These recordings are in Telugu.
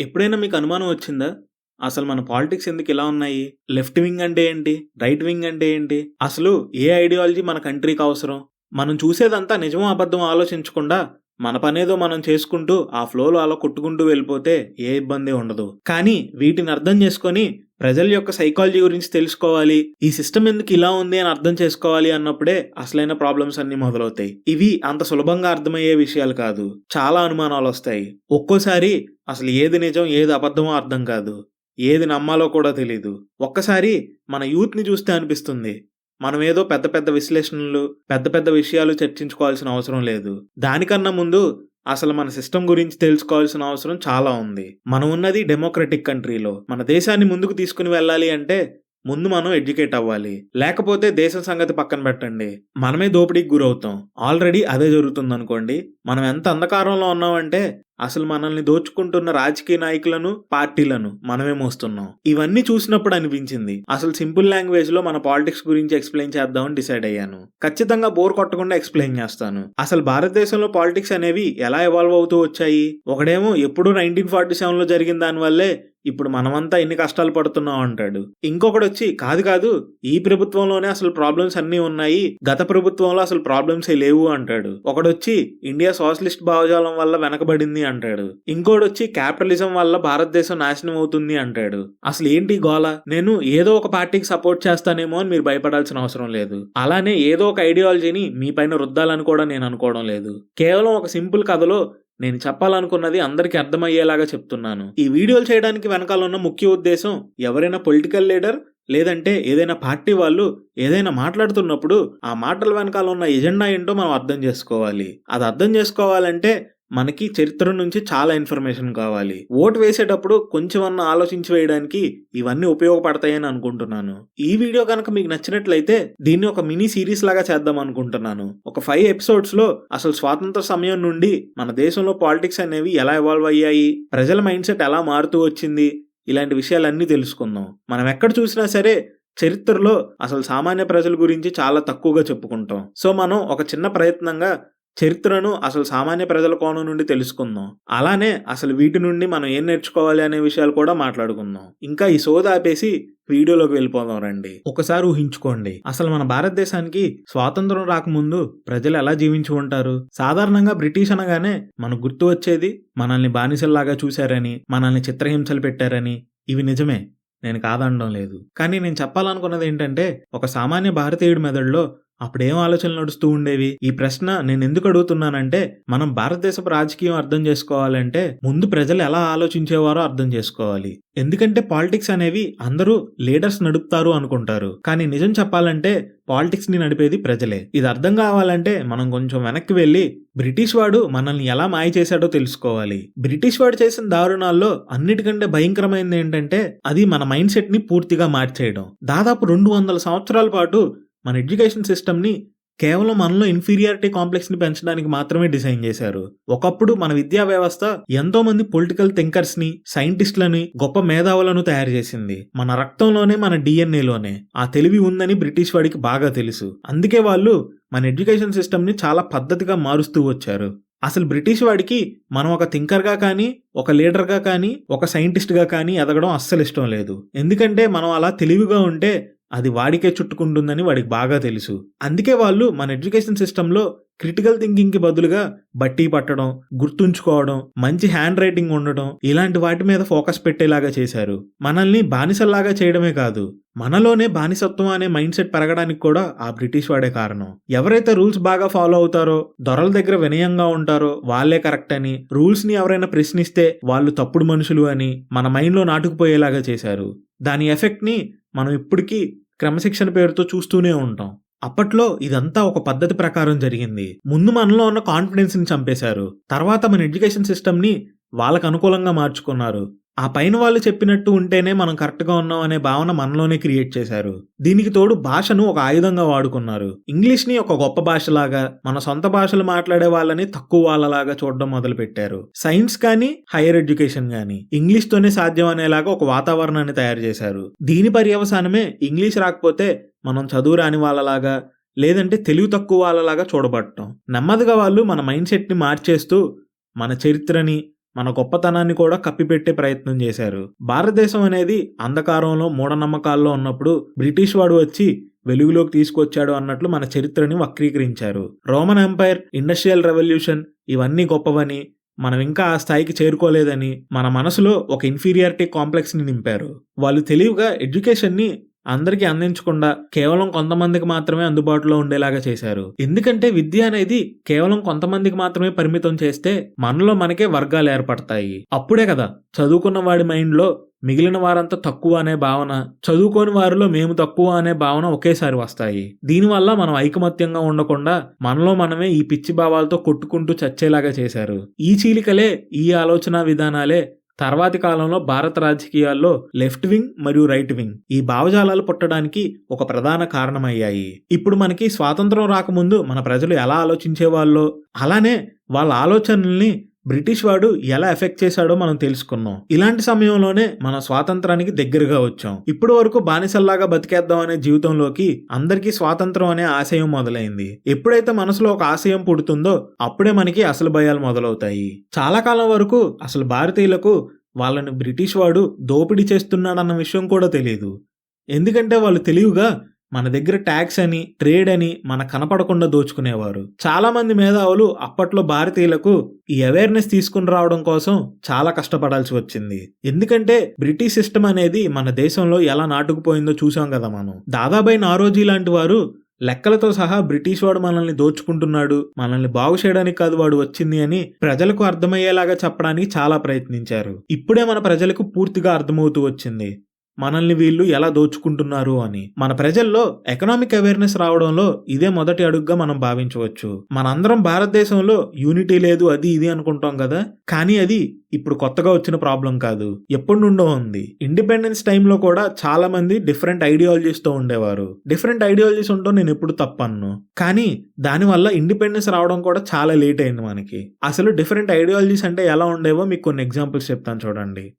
ఎప్పుడైనా మీకు అనుమానం వచ్చిందా? అసలు మన పాలిటిక్స్ ఎందుకు ఇలా ఉన్నాయి? లెఫ్ట్ వింగ్ అంటే ఏంటి? రైట్ వింగ్ అంటే ఏంటి? అసలు ఏ ఐడియాలజీ మన కంట్రీకి అవసరం? మనం చూసేదంతా నిజమో అబద్ధం ఆలోచించకుండా మన పనేదో మనం చేసుకుంటూ ఆ ఫ్లోలో అలా కొట్టుకుంటూ వెళ్ళిపోతే ఏ ఇబ్బంది ఉండదు. కానీ వీటిని అర్థం చేసుకొని ప్రజల యొక్క సైకాలజీ గురించి తెలుసుకోవాలి. ఈ సిస్టమ్ ఎందుకు ఇలా ఉంది అని అర్థం చేసుకోవాలి అన్నప్పుడే అసలైన ప్రాబ్లమ్స్ అన్ని మొదలవుతాయి. ఇవి అంత సులభంగా అర్థమయ్యే విషయాలు కాదు. చాలా అనుమానాలు వస్తాయి. ఒక్కోసారి అసలు ఏది నిజం ఏది అబద్ధమో అర్థం కాదు. ఏది నమ్మాలో కూడా తెలియదు ఒక్కసారి మన యూత్ని చూస్తే అనిపిస్తుంది. మనం ఏదో పెద్ద పెద్ద విశ్లేషణలు పెద్ద పెద్ద విషయాలు చర్చించుకోవాల్సిన అవసరం లేదు. దానికన్నా ముందు అసలు మన సిస్టమ్ గురించి తెలుసుకోవాల్సిన అవసరం చాలా ఉంది. మనం ఉన్నది డెమోక్రటిక్ కంట్రీలో మన దేశాన్ని ముందుకు తీసుకుని వెళ్ళాలి అంటే ముందు మనం ఎడ్యుకేట్ అవ్వాలి. లేకపోతే దేశం సంగతి పక్కన పెట్టండి. మనమే దోపిడీకి గురవుతాం. ఆల్రెడీ అదే జరుగుతుంది అనుకోండి మనం ఎంత అంధకారంలో ఉన్నామంటే అసలు మనల్ని దోచుకుంటున్న రాజకీయ నాయకులను పార్టీలను మనమే మోస్తున్నాం. ఇవన్నీ చూసినప్పుడు అనిపించింది. అసలు సింపుల్ లాంగ్వేజ్లో మన పాలిటిక్స్ గురించి ఎక్స్ప్లెయిన్ చేద్దామని డిసైడ్ అయ్యాను. ఖచ్చితంగా బోర్ కొట్టకుండా ఎక్స్ప్లెయిన్ చేస్తాను. అసలు భారతదేశంలో పాలిటిక్స్ అనేవి ఎలా ఎవాల్వ్ అవుతూ వచ్చాయి? ఒకడేమో ఎప్పుడు నైన్టీన్ ఫార్టీ సెవెన్లో జరిగిన దానివల్లే ఇప్పుడు మనమంతా ఎన్ని కష్టాలు పడుతున్నాం అంటాడు. ఇంకొకడు వచ్చి కాదు కాదు ఈ ప్రభుత్వంలోనే అసలు ప్రాబ్లమ్స్ అన్నీ ఉన్నాయి. గత ప్రభుత్వంలో అసలు ప్రాబ్లమ్స్ లేవు అంటాడు. ఒకడొచ్చి ఇండియా సోషలిస్ట్ భావజాలం వల్ల వెనకబడింది అంటాడు. ఇంకోడొచ్చి క్యాపిటలిజం వల్ల భారతదేశం నాశనం అవుతుంది అంటాడు. అసలు ఏంటి గోల? నేను ఏదో ఒక పార్టీకి సపోర్ట్ చేస్తానేమో అని మీరు భయపడాల్సిన అవసరం లేదు. అలానే ఏదో ఒక ఐడియాలజీని మీ పైన రుద్దాలని కూడా నేను అనుకోవడం లేదు. కేవలం ఒక సింపుల్ కథలో నేను చెప్పాలనుకున్నది అందరికీ అర్థమయ్యేలాగా చెప్తున్నాను. ఈ వీడియోలు చేయడానికి వెనకాల ఉన్న ముఖ్య ఉద్దేశం ఎవరైనా పొలిటికల్ లీడర్ లేదంటే ఏదైనా పార్టీ వాళ్ళు ఏదైనా మాట్లాడుతున్నప్పుడు ఆ మాటల వెనకాల ఉన్న ఎజెండా ఏంటో మనం అర్థం చేసుకోవాలి. అది అర్థం చేసుకోవాలంటే మనకి చరిత్ర నుంచి చాలా ఇన్ఫర్మేషన్ కావాలి. ఓటు వేసేటప్పుడు కొంచెమన్నా ఆలోచించి వేయడానికి ఇవన్నీ ఉపయోగపడతాయని అనుకుంటున్నాను. ఈ వీడియో కనుక మీకు నచ్చినట్లయితే దీన్ని ఒక మినీ సిరీస్ లాగా చేద్దాం అనుకుంటున్నాను. ఒక ఫైవ్ ఎపిసోడ్స్లో అసలు స్వాతంత్ర సమయం నుండి మన దేశంలో పాలిటిక్స్ అనేవి ఎలా ఇవాల్వ్ అయ్యాయి ప్రజల మైండ్ సెట్ ఎలా మారుతూ వచ్చింది ఇలాంటి విషయాలన్నీ తెలుసుకుందాం. మనం ఎక్కడ చూసినా సరే చరిత్రలో అసలు సామాన్య ప్రజల గురించి చాలా తక్కువగా చెప్పుకుంటాం. సో మనం ఒక చిన్న ప్రయత్నంగా చరిత్రను అసలు సామాన్య ప్రజల కోణం నుండి తెలుసుకుందాం. అలానే అసలు వీటి నుండి మనం ఏం నేర్చుకోవాలి అనే విషయాలు కూడా మాట్లాడుకుందాం. ఇంకా ఈ సోద ఆపేసి వీడియోలోకి వెళ్ళిపోదాం రండి. ఒకసారి ఊహించుకోండి. అసలు మన భారతదేశానికి స్వాతంత్రం రాకముందు ప్రజలు ఎలా జీవించి ఉంటారు? సాధారణంగా బ్రిటిష్ అనగానే మనకు గుర్తు వచ్చేది మనల్ని బానిసల్లాగా చూశారని మనల్ని చిత్రహింసలు పెట్టారని. ఇవి నిజమే. నేను కాదనడం లేదు. కానీ నేను చెప్పాలనుకున్నది ఏంటంటే ఒక సామాన్య భారతీయుడి మెదడులో అప్పుడేం ఆలోచనలు నడుస్తూ ఉండేవి? ఈ ప్రశ్న నేను ఎందుకు అడుగుతున్నానంటే మనం భారతదేశపు రాజకీయం అర్థం చేసుకోవాలంటే ముందు ప్రజలు ఎలా ఆలోచించేవారో అర్థం చేసుకోవాలి. ఎందుకంటే పాలిటిక్స్ అనేవి అందరూ లీడర్స్ నడుపుతారు అనుకుంటారు. కానీ నిజం చెప్పాలంటే పాలిటిక్స్ని నడిపేది ప్రజలే. ఇది అర్థం కావాలంటే మనం కొంచెం వెనక్కి వెళ్ళి బ్రిటిష్ వాడు మనల్ని ఎలా మాయ చేశాడో తెలుసుకోవాలి. బ్రిటిష్ వాడు చేసిన దారుణాల్లో అన్నిటికంటే భయంకరమైనది ఏంటంటే అది మన మైండ్ సెట్ని పూర్తిగా మార్చేయడం. దాదాపు రెండు వందల సంవత్సరాల పాటు మన ఎడ్యుకేషన్ సిస్టమ్ని కేవలం మనలో ఇన్ఫీరియారిటీ కాంప్లెక్స్ని పెంచడానికి మాత్రమే డిజైన్ చేశారు. ఒకప్పుడు మన విద్యా వ్యవస్థ ఎంతో మంది పొలిటికల్ థింకర్స్ని సైంటిస్టులని గొప్ప మేధావులను తయారు చేసింది. మన రక్తంలోనే మన డిఎన్ఏలోనే. ఆ తెలివి ఉందని బ్రిటిష్ వాడికి బాగా తెలుసు. అందుకే వాళ్ళు మన ఎడ్యుకేషన్ సిస్టమ్ని చాలా పద్ధతిగా మారుస్తూ వచ్చారు. అసలు బ్రిటిష్ వాడికి మనం ఒక థింకర్గా కానీ ఒక లీడర్గా కానీ ఒక సైంటిస్ట్గా కానీ ఎదగడం అస్సలు ఇష్టం లేదు. ఎందుకంటే మనం అలా తెలివిగా ఉంటే అది వాడికే చుట్టుకుంటుందని వాడికి బాగా తెలుసు. అందుకే వాళ్ళు మన ఎడ్యుకేషన్ సిస్టంలో క్రిటికల్ థింకింగ్కి బదులుగా బట్టి పట్టడం గుర్తుంచుకోవడం మంచి హ్యాండ్ రైటింగ్ ఉండడం ఇలాంటి వాటి మీద ఫోకస్ పెట్టేలాగా చేశారు. మనల్ని బానిసల్లాగా చేయడమే కాదు మనలోనే బానిసత్వం అనే మైండ్ సెట్ పెరగడానికి కూడా ఆ బ్రిటిష్ వాడే కారణం. ఎవరైతే రూల్స్ బాగా ఫాలో అవుతారో దొరల దగ్గర వినయంగా ఉంటారో వాళ్ళే కరెక్ట్ అని రూల్స్ని ఎవరైనా ప్రశ్నిస్తే వాళ్ళు తప్పుడు మనుషులు అని మన మైండ్లో నాటుకుపోయేలాగా చేశారు. దాని ఎఫెక్ట్ని మనం ఇప్పటికీ క్రమశిక్షణ పేరుతో చూస్తూనే ఉంటాం. అప్పట్లో ఇదంతా ఒక పద్ధతి ప్రకారం జరిగింది. ముందు మనలో ఉన్న కాన్ఫిడెన్స్ని చంపేశారు. తర్వాత మన ఎడ్యుకేషన్ సిస్టమ్ని వాళ్ళకు అనుకూలంగా మార్చుకున్నారు. ఆ పైన వాళ్ళు చెప్పినట్టు ఉంటేనే మనం కరెక్ట్గా ఉన్నాం అనే భావన మనలోనే క్రియేట్ చేశారు. దీనికి తోడు భాషను ఒక ఆయుధంగా వాడుకున్నారు. ఇంగ్లీష్ని ఒక గొప్ప భాషలాగా మన సొంత భాషలు మాట్లాడే వాళ్ళని తక్కువ వాళ్ళలాగా చూడడం మొదలుపెట్టారు. సైన్స్ కానీ హైయర్ ఎడ్యుకేషన్ కానీ ఇంగ్లీష్తోనే సాధ్యం అనేలాగా ఒక వాతావరణాన్ని తయారు చేశారు. దీని పర్యవసానమే ఇంగ్లీష్ రాకపోతే మనం చదువు రాని వాళ్ళలాగా లేదంటే తెలుగు తక్కువ వాళ్ళలాగా చూడబడటం నెమ్మదిగా వాళ్ళు మన మైండ్ సెట్ని మార్చేస్తూ మన చరిత్రని మన గొప్పతనాన్ని కూడా కప్పిపెట్టే ప్రయత్నం చేశారు. భారతదేశం అనేది అంధకారంలో మూఢనమ్మకాల్లో ఉన్నప్పుడు బ్రిటిష్ వాడు వచ్చి వెలుగులోకి తీసుకొచ్చాడు అన్నట్లు మన చరిత్రని వక్రీకరించారు. రోమన్ ఎంపైర్ ఇండస్ట్రియల్ రెవల్యూషన్ ఇవన్నీ గొప్పవని మనం ఇంకా ఆ స్థాయికి చేరుకోలేదని మన మనసులో ఒక ఇన్ఫీరియారిటీ కాంప్లెక్స్ని నింపారు. వాళ్ళు తెలివిగా ఎడ్యుకేషన్ని అందరికీ అందించకుండా కేవలం కొంతమందికి మాత్రమే అందుబాటులో ఉండేలాగా చేశారు. ఎందుకంటే విద్య అనేది కేవలం కొంతమందికి మాత్రమే పరిమితం చేస్తే మనలో మనకే వర్గాలు ఏర్పడతాయి. అప్పుడే కదా చదువుకున్న వాడి మైండ్లో మిగిలిన వారంతా తక్కువ అనే భావన చదువుకోని వారిలో మేము తక్కువ అనే భావన ఒకేసారి వస్తాయి. దీనివల్ల మనం ఐకమత్యంగా ఉండకుండా మనలో మనమే ఈ పిచ్చి భావాలతో కొట్టుకుంటూ చచ్చేలాగా చేశారు. ఈ చీలికలే ఈ ఆలోచన విధానాలే తర్వాతి కాలంలో భారత రాజకీయాల్లో లెఫ్ట్ వింగ్ మరియు రైట్ వింగ్ ఈ భావజాలాలు పుట్టడానికి ఒక ప్రధాన కారణమయ్యాయి. ఇప్పుడు మనకి స్వాతంత్రం రాకముందు మన ప్రజలు ఎలా ఆలోచించేవాళ్ళో? అలానే వాళ్ళ ఆలోచనల్ని బ్రిటిష్ వాడు ఎలా ఎఫెక్ట్ చేశాడో మనం తెలుసుకున్నాం. ఇలాంటి సమయంలోనే మన స్వాతంత్రానికి దగ్గరగా వచ్చాం. ఇప్పటి వరకు బానిసల్లాగా బతికేద్దాం అనే జీవితంలోకి అందరికీ స్వాతంత్రం అనే ఆశయం మొదలైంది. ఎప్పుడైతే మనసులో ఒక ఆశయం పుడుతుందో అప్పుడే మనకి అసలు భయాలు మొదలవుతాయి. చాలా కాలం వరకు అసలు భారతీయులకు వాళ్ళని బ్రిటిష్ వాడు దోపిడీ చేస్తున్నాడన్న విషయం కూడా తెలియదు. ఎందుకంటే వాళ్ళు తెలివిగా మన దగ్గర ట్యాక్స్ అని ట్రేడ్ అని మన కనపడకుండా దోచుకునేవారు. చాలా మంది మేధావులు అప్పట్లో భారతీయులకు ఈ అవేర్నెస్ తీసుకుని రావడం కోసం చాలా కష్టపడాల్సి వచ్చింది. ఎందుకంటే బ్రిటిష్ సిస్టమ్ అనేది మన దేశంలో ఎలా నాటుకుపోయిందో చూసాం కదా మనం. దాదాబాయి నారోజీ లాంటి వారు లెక్కలతో సహా బ్రిటిష్ వాడు మనల్ని దోచుకుంటున్నాడు మనల్ని బాగు చేయడానికి కాదు వాడు వచ్చింది అని ప్రజలకు అర్థమయ్యేలాగా చెప్పడానికి చాలా ప్రయత్నించారు. ఇప్పుడే మన ప్రజలకు పూర్తిగా అర్థమవుతూ వచ్చింది. మనల్ని వీళ్ళు ఎలా దోచుకుంటున్నారు అని. మన ప్రజల్లో ఎకనామిక్ అవేర్నెస్ రావడంలో ఇదే మొదటి అడుగుగా మనం భావించవచ్చు. మనందరం భారతదేశంలో యూనిటీ లేదు అది ఇది అనుకుంటాం కదా? కానీ అది ఇప్పుడు కొత్తగా వచ్చిన ప్రాబ్లం కాదు. ఎప్పటి నుండో ఉంది. ఇండిపెండెన్స్ టైంలో కూడా చాలా మంది డిఫరెంట్ ఐడియాలజీస్తో ఉండేవారు. డిఫరెంట్ ఐడియాలజీస్ ఉంటో నేను ఎప్పుడు తప్పన్ను. కానీ దానివల్ల ఇండిపెండెన్స్ రావడం కూడా చాలా లేట్ అయింది మనకి. అసలు డిఫరెంట్ ఐడియాలజీస్ అంటే ఎలా ఉండేవో మీకు కొన్ని ఎగ్జాంపుల్స్ చెప్తాను చూడండి.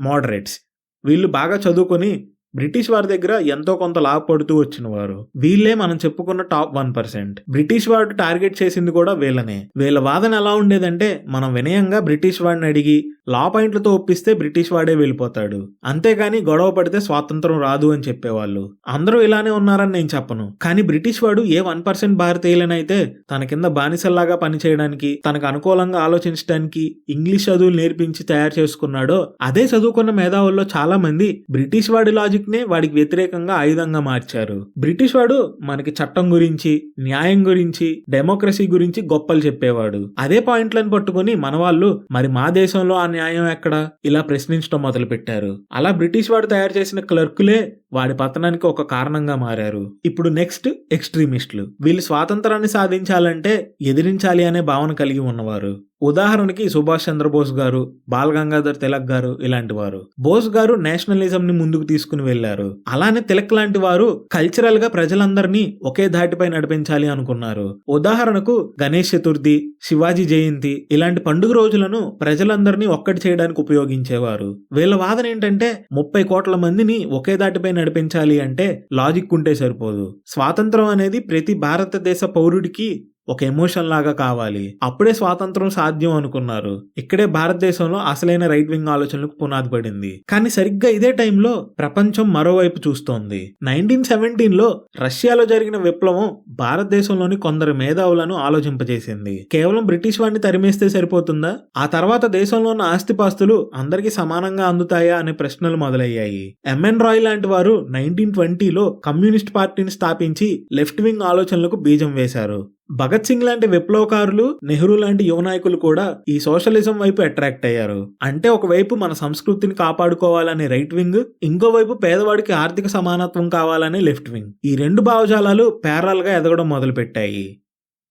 మోడరేట్స్ వీళ్ళు బాగా చదువుకొని బ్రిటిష్ వారి దగ్గర ఎంతో కొంత లాభపడుతూ వచ్చిన వారు. వీళ్ళే మనం చెప్పుకున్న టాప్ వన్ పర్సెంట్. బ్రిటిష్ వాడు టార్గెట్ చేసింది కూడా వీళ్ళనే. వీళ్ళ వాదన ఎలా ఉండేదంటే మనం వినయంగా బ్రిటిష్ వాడిని అడిగి లా పాయింట్లతో ఒప్పిస్తే బ్రిటిష్ వాడే వెళ్ళిపోతాడు. అంతేగాని గొడవ పడితే స్వాతంత్రం రాదు అని చెప్పేవాళ్ళు. అందరూ ఇలానే ఉన్నారని నేను చెప్పను. కానీ బ్రిటిష్ వాడు ఏ వన్ పర్సెంట్ భారతీయులనైతే తన కింద బానిసల్లాగా పనిచేయడానికి తనకు అనుకూలంగా ఆలోచించడానికి ఇంగ్లీష్ చదువులు నేర్పించి తయారు చేసుకున్నాడో అదే చదువుకున్న మేధావుల్లో చాలా మంది బ్రిటిష్ వాడి లాజిక్ నే వాడికి వ్యతిరేకంగా ఆయుధంగా మార్చారు. బ్రిటిష్ వాడు మనకి చట్టం గురించి న్యాయం గురించి డెమోక్రసీ గురించి గొప్పలు చెప్పేవాడు. అదే పాయింట్లను పట్టుకుని మన వాళ్ళు మరి మా దేశంలో ఆ న్యాయం ఎక్కడ? ఇలా ప్రశ్నించడం మొదలు పెట్టారు అలా బ్రిటిష్ వాడు తయారు చేసిన క్లర్కులే వాడి పతనానికి ఒక కారణంగా మారారు. ఇప్పుడు నెక్స్ట్ ఎక్స్ట్రీమిస్టులు. వీళ్ళు స్వాతంత్రాన్ని సాధించాలంటే ఎదిరించాలి అనే భావన కలిగి ఉన్నవారు. ఉదాహరణకి సుభాష్ చంద్రబోస్ గారు బాల్ గంగాధర్ తిలక్ గారు ఇలాంటి వారు. బోస్ గారు నేషనలిజం ని ముందుకు తీసుకుని వెళ్ళారు అలానే తిలక్ లాంటి వారు కల్చరల్గా ప్రజలందరినీ ఒకే ధాటిపై నడిపించాలి అనుకున్నారు. ఉదాహరణకు గణేష్ చతుర్థి శివాజీ జయంతి ఇలాంటి పండుగ రోజులను ప్రజలందరినీ ఒక్కటి చేయడానికి ఉపయోగించేవారు. వీళ్ళ వాదన ఏంటంటే ముప్పై కోట్ల మందిని ఒకే దాటిపై నడిపించాలి అంటే లాజిక్ ఉంటే సరిపోదు. స్వాతంత్రం అనేది ప్రతి భారతదేశ పౌరుడికి ఒక ఎమోషన్ లాగా కావాలి. అప్పుడే స్వాతంత్రం సాధ్యం అనుకున్నారు. ఇక్కడే భారతదేశంలో అసలైన రైట్ వింగ్ ఆలోచనలకు పునాది పడింది. కానీ సరిగ్గా ఇదే టైంలో ప్రపంచం మరోవైపు చూస్తోంది. నైన్టీన్ సెవెంటీన్లో రష్యాలో జరిగిన విప్లవం భారతదేశంలోని కొందరు మేధావులను ఆలోచింపజేసింది. కేవలం బ్రిటిష్ వాడిని తరిమేస్తే సరిపోతుందా? ఆ తర్వాత దేశంలో ఉన్న ఆస్తిపాస్తులు అందరికీ సమానంగా అందుతాయా అనే ప్రశ్నలు మొదలయ్యాయి. ఎంఎన్ రాయ్ లాంటి వారు నైన్టీన్ ట్వంటీలో కమ్యూనిస్ట్ పార్టీని స్థాపించి లెఫ్ట్ వింగ్ ఆలోచనలకు బీజం వేశారు. భగత్ సింగ్ లాంటి విప్లవకారులు నెహ్రూ లాంటి యువ నాయకులు కూడా ఈ సోషలిజం వైపు అట్రాక్ట్ అయ్యారు. అంటే ఒకవైపు మన సంస్కృతిని కాపాడుకోవాలనే రైట్ వింగ్ ఇంకోవైపు పేదవాడికి ఆర్థిక సమానత్వం కావాలనే లెఫ్ట్ వింగ్. ఈ రెండు భావజాలాలు ప్యారల్గా ఎదగడం మొదలుపెట్టాయి.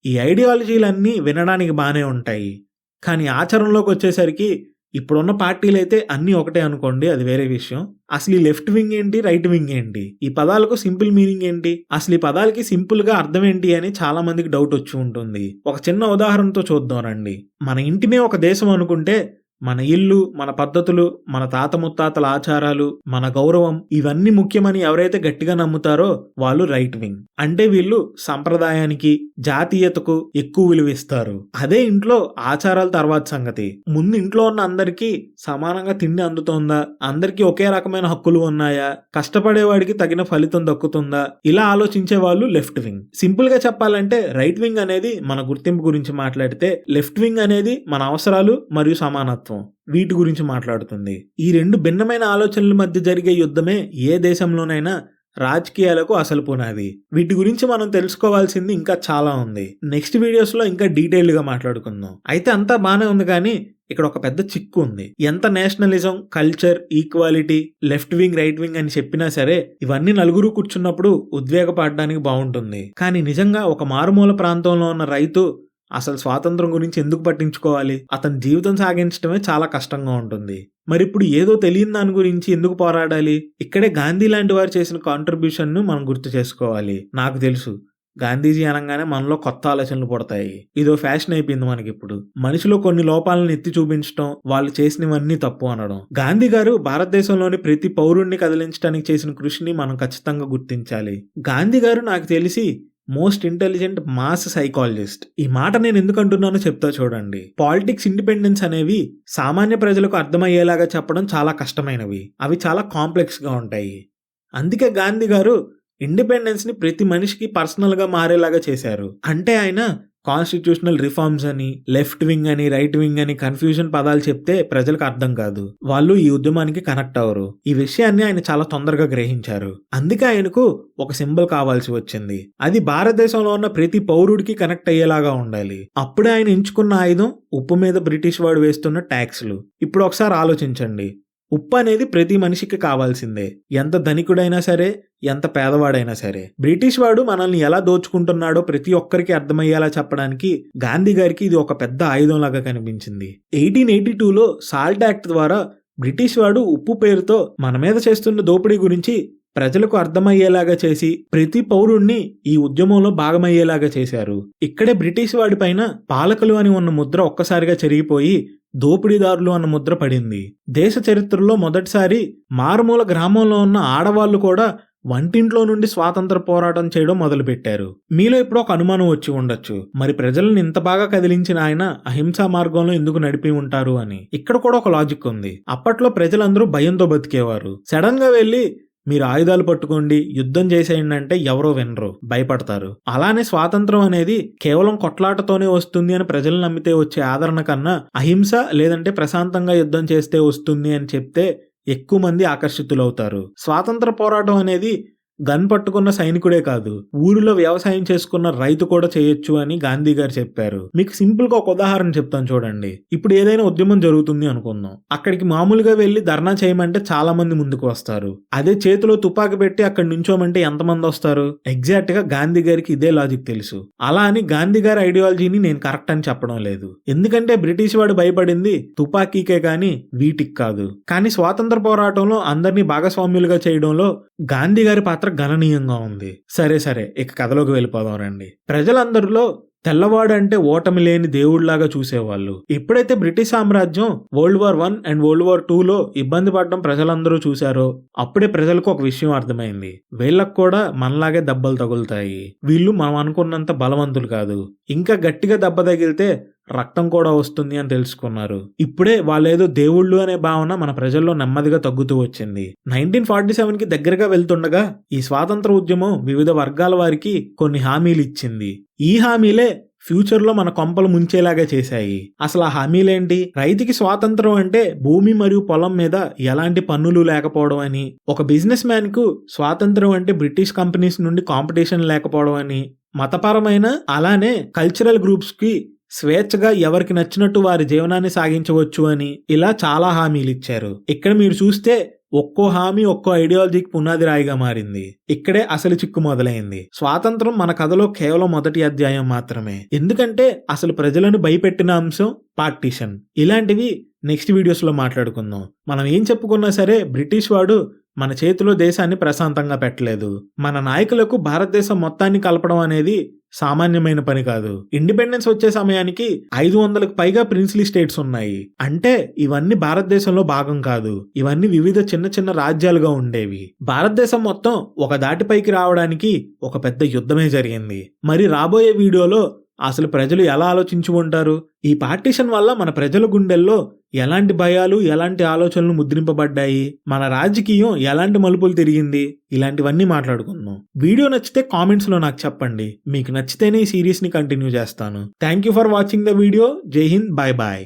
ఈ ఐడియాలజీలన్నీ వినడానికి బానే ఉంటాయి. కానీ ఆచరణలోకి వచ్చేసరికి ఇప్పుడున్న పార్టీలు అయితే అన్ని ఒకటే అనుకోండి అది వేరే విషయం. అసలు ఈ లెఫ్ట్ వింగ్ ఏంటి రైట్ వింగ్ ఏంటి? ఈ పదాలకు సింపుల్ మీనింగ్ ఏంటి? అసలు ఈ పదాలకి సింపుల్గా అర్థం ఏంటి అని చాలా మందికి డౌట్ వచ్చి ఉంటుంది. ఒక చిన్న ఉదాహరణతో చూద్దాం రండి. మన ఇంటినే ఒక దేశం అనుకుంటే మన ఇల్లు మన పద్ధతులు మన తాత ముత్తాతల ఆచారాలు మన గౌరవం ఇవన్నీ ముఖ్యమని ఎవరైతే గట్టిగా నమ్ముతారో వాళ్ళు రైట్ వింగ్ అంటే వీళ్ళు సంప్రదాయానికి జాతీయతకు ఎక్కువ విలువ ఇస్తారు. అదే ఇంట్లో ఆచారాల తర్వాత సంగతి. ముందు ఇంట్లో ఉన్న అందరికీ సమానంగా తిండి అందుతోందా? అందరికీ ఒకే రకమైన హక్కులు ఉన్నాయా? కష్టపడేవాడికి తగిన ఫలితం దక్కుతుందా? ఇలా ఆలోచించే వాళ్ళు లెఫ్ట్ వింగ్ సింపుల్గా చెప్పాలంటే రైట్ వింగ్ అనేది మన గుర్తింపు గురించి మాట్లాడితే లెఫ్ట్ వింగ్ అనేది మన అవసరాలు మరియు సమానత్వం. వీటి గురించి మాట్లాడుతుంది. ఈ రెండు భిన్నమైన ఆలోచనల మధ్య జరిగే యుద్ధమే ఏ దేశంలోనైనా రాజకీయాలకు అసలు పునాది. వీటి గురించి మనం తెలుసుకోవాల్సింది ఇంకా చాలా ఉంది. నెక్స్ట్ వీడియోస్లో ఇంకా డీటెయిల్గా మాట్లాడుకుందాం. అయితే అంతా బాగానే ఉంది కానీ ఇక్కడ ఒక పెద్ద చిక్కు ఉంది. ఎంత nationalism culture equality left wing right wing అని చెప్పినా సరే ఇవన్నీ నలుగురు కూర్చున్నప్పుడు ఉద్వేగపడడానికి బాగుంటుంది కానీ నిజంగా ఒక మారుమూల ప్రాంతంలో ఉన్న రైతు అసలు స్వాతంత్రం గురించి ఎందుకు పట్టించుకోవాలి? అతని జీవితం సాగించడమే చాలా కష్టంగా ఉంటుంది. మరి ఇప్పుడు ఏదో తెలియని దాని గురించి ఎందుకు పోరాడాలి? ఇక్కడే గాంధీ లాంటి వారు చేసిన కాంట్రిబ్యూషన్ను మనం గుర్తు చేసుకోవాలి. నాకు తెలుసు. గాంధీజీ అనగానే మనలో కొత్త ఆలోచనలు పుడతాయి. ఇదో ఫ్యాషన్ అయిపోయింది మనకి ఇప్పుడు మనిషిలో కొన్ని లోపాలను ఎత్తి చూపించడం వాళ్ళు చేసినవన్నీ తప్పు అనడం. గాంధీ గారు భారతదేశంలోని ప్రతి పౌరుణ్ణి కదిలించడానికి చేసిన కృషిని మనం ఖచ్చితంగా గుర్తించాలి. గాంధీ గారు నాకు తెలిసి మోస్ట్ ఇంటెలిజెంట్ మాస్ సైకాలజిస్ట్. ఈ మాట నేను ఎందుకు అంటున్నానో చెప్తా చూడండి. పాలిటిక్స్ ఇండిపెండెన్స్ అనేవి సామాన్య ప్రజలకు అర్థమయ్యేలాగా చెప్పడం చాలా కష్టమైనవి. అవి చాలా కాంప్లెక్స్గా ఉంటాయి. అందుకే గాంధీ గారు ఇండిపెండెన్స్ని ప్రతి మనిషికి పర్సనల్గా మారేలాగా చేశారు. అంటే ఆయన కాన్స్టిట్యూషనల్ రిఫార్మ్స్ అని లెఫ్ట్ వింగ్ అని రైట్ వింగ్ అని కన్ఫ్యూజన్ పదాలు చెప్తే ప్రజలకు అర్థం కాదు. వాళ్ళు ఈ ఉద్యమానికి కనెక్ట్ అవ్వరు. ఈ విషయాన్ని ఆయన చాలా తొందరగా గ్రహించారు. అందుకే ఆయనకు ఒక సింబల్ కావాల్సి వచ్చింది. అది భారతదేశంలో ఉన్న ప్రతి పౌరుడికి కనెక్ట్ అయ్యేలాగా ఉండాలి. అప్పుడే ఆయన ఎంచుకున్న ఆయుధం ఉప్పు మీద బ్రిటిష్ వాడు వేస్తున్న ట్యాక్స్లు ఇప్పుడు ఒకసారి ఆలోచించండి. ఉప్పు అనేది ప్రతి మనిషికి కావాల్సిందే. ఎంత ధనికుడైనా సరే ఎంత పేదవాడైనా సరే. బ్రిటిష్ వాడు మనల్ని ఎలా దోచుకుంటున్నాడో ప్రతి ఒక్కరికి అర్థమయ్యేలా చెప్పడానికి గాంధీ గారికి ఇది ఒక పెద్ద ఆయుధంలాగా కనిపించింది. ఎయిటీన్ ఎయిటీ టూలో సాల్ట్ యాక్ట్ ద్వారా బ్రిటిష్ వాడు ఉప్పు పేరుతో మన మీద చేస్తున్న దోపిడీ గురించి ప్రజలకు అర్థమయ్యేలాగా చేసి ప్రతి పౌరుణ్ణి ఈ ఉద్యమంలో భాగమయ్యేలాగా చేశారు. ఇక్కడే బ్రిటిష్ వాడి పైన పాలకులు అని ఉన్న ముద్ర ఒక్కసారిగా చెరిగిపోయి దోపిడీదారులు అన్న ముద్ర పడింది. దేశ చరిత్రలో మొదటిసారి మారుమూల గ్రామంలో ఉన్న ఆడవాళ్ళు కూడా వంటింట్లో నుండి స్వాతంత్ర పోరాటం చేయడం మొదలుపెట్టారు. మీలో ఇప్పుడు ఒక అనుమానం వచ్చి ఉండొచ్చు. మరి ప్రజలను ఇంత బాగా కదిలించిన ఆయన అహింసా మార్గంలో ఎందుకు నడిపి ఉంటారు అని. ఇక్కడ కూడా ఒక లాజిక్ ఉంది. అప్పట్లో ప్రజలందరూ భయంతో బతికేవారు. సడన్గా వెళ్ళి మీరు ఆయుధాలు పట్టుకోండి యుద్ధం చేసేయండి అంటే ఎవరో వినరు భయపడతారు. అలానే స్వాతంత్రం అనేది కేవలం కొట్లాటతోనే వస్తుంది అని ప్రజలు నమ్మితే వచ్చే ఆదరణ కన్నా అహింస లేదంటే ప్రశాంతంగా యుద్ధం చేస్తే వస్తుంది అని చెప్తే ఎక్కువ మంది ఆకర్షితులవుతారు. స్వాతంత్ర పోరాటం అనేది గన్ పట్టుకున్న సైనికుడే కాదు ఊరిలో వ్యవసాయం చేసుకున్న రైతు కూడా చేయొచ్చు అని గాంధీ గారు చెప్పారు. మీకు సింపుల్గా ఒక ఉదాహరణ చెప్తాను చూడండి. ఇప్పుడు ఏదైనా ఉద్యమం జరుగుతుంది అనుకుందాం. అక్కడికి మామూలుగా వెళ్ళి ధర్నా చేయమంటే చాలా మంది ముందుకు వస్తారు. అదే చేతిలో తుపాకి పెట్టి అక్కడ నుంచోమంటే ఎంతమంది వస్తారు? ఎగ్జాక్ట్గా గాంధీ గారికి ఇదే లాజిక్ తెలుసు. అలా అని గాంధీ గారి ఐడియాలజీని నేను కరెక్ట్ అని చెప్పడం లేదు. ఎందుకంటే బ్రిటిష్ వాడు భయపడింది తుపాకీకే కానీ వీటికి కాదు. కానీ స్వాతంత్ర పోరాటంలో అందరినీ భాగస్వామ్యులుగా చేయడంలో గాంధీ గారి పాత్ర గణనీయంగా ఉంది. సరే సరే ఇక కథలోకి వెళ్ళిపోదాం రండి. ప్రజలందరిలో తెల్లవాడు అంటే ఓటమి లేని దేవుళ్ళాగా చూసేవాళ్ళు. ఎప్పుడైతే బ్రిటిష్ సామ్రాజ్యం world war one and world war టూలో ఇబ్బంది పడడం ప్రజలందరూ చూశారో అప్పుడే ప్రజలకు ఒక విషయం అర్థమైంది. వీళ్ళకు కూడా మనలాగే దెబ్బలు తగులుతాయి. వీళ్ళు మనం అనుకున్నంత బలవంతులు కాదు. ఇంకా గట్టిగా దెబ్బ తగిలితే రక్తం కూడా వస్తుంది అని తెలుసుకున్నారు. ఇప్పుడే వాళ్ళేదో దేవుళ్ళు అనే భావన మన ప్రజల్లో నెమ్మదిగా తగ్గుతూ వచ్చింది. నైన్టీన్ ఫార్టీ సెవెన్కి దగ్గరగా వెళ్తుండగా ఈ స్వాతంత్ర ఉద్యమం వివిధ వర్గాల వారికి కొన్ని హామీలు ఇచ్చింది. ఈ హామీలే ఫ్యూచర్లో మన కొంపలు ముంచేలాగా చేశాయి. అసలు ఆ హామీలేంటి? రైతుకి స్వాతంత్రం అంటే భూమి మరియు పొలం మీద ఎలాంటి పన్నులు లేకపోవడం అని ఒక బిజినెస్ మ్యాన్కు స్వాతంత్రం అంటే బ్రిటిష్ కంపెనీస్ నుండి కాంపిటీషన్ లేకపోవడం అని మతపరమైన అలానే కల్చరల్ గ్రూప్స్కి స్వేచ్ఛగా ఎవరికి నచ్చినట్టు వారి జీవనాన్ని సాగించవచ్చు అని ఇలా చాలా హామీలు ఇచ్చారు. ఇక్కడ మీరు చూస్తే ఒక్కో హామీ ఒక్కో ఐడియాలజీకి పునాది రాయిగా మారింది. ఇక్కడే అసలు చిక్కు మొదలైంది. స్వాతంత్రం మన కథలో కేవలం మొదటి అధ్యాయం మాత్రమే. ఎందుకంటే అసలు ప్రజలను భయపెట్టిన అంశం పార్టీషన్. ఇలాంటివి నెక్స్ట్ వీడియోస్లో మాట్లాడుకుందాం. మనం ఏం చెప్పుకున్నా సరే బ్రిటిష్ వాడు మన చేతిలో దేశాన్ని ప్రశాంతంగా పెట్టలేదు. మన నాయకులకు భారతదేశం మొత్తాన్ని కలపడం అనేది సామాన్యమైన పని కాదు. ఇండిపెండెన్స్ వచ్చే సమయానికి ఐదు వందలకు పైగా ప్రిన్స్లీ స్టేట్స్ ఉన్నాయి. అంటే ఇవన్నీ భారతదేశంలో భాగం కాదు. ఇవన్నీ వివిధ చిన్న చిన్న రాజ్యాలుగా ఉండేవి. భారతదేశం మొత్తం ఒక దాటిపైకి రావడానికి ఒక పెద్ద యుద్ధమే జరిగింది. మరి రాబోయే వీడియోలో అసలు ప్రజలు ఎలా ఆలోచించి ఉంటారు? ఈ పార్టీషన్ వల్ల మన ప్రజల గుండెల్లో ఎలాంటి భయాలు ఎలాంటి ఆలోచనలు ముద్రింపబడ్డాయి? మన రాజకీయం ఎలాంటి మలుపులు తిరిగింది? ఇలాంటివన్నీ మాట్లాడుకుందాం. వీడియో నచ్చితే కామెంట్స్లో నాకు చెప్పండి. మీకు నచ్చితేనే ఈ సిరీస్ని కంటిన్యూ చేస్తాను. Thank you for watching the video. Jai Hind. Bye bye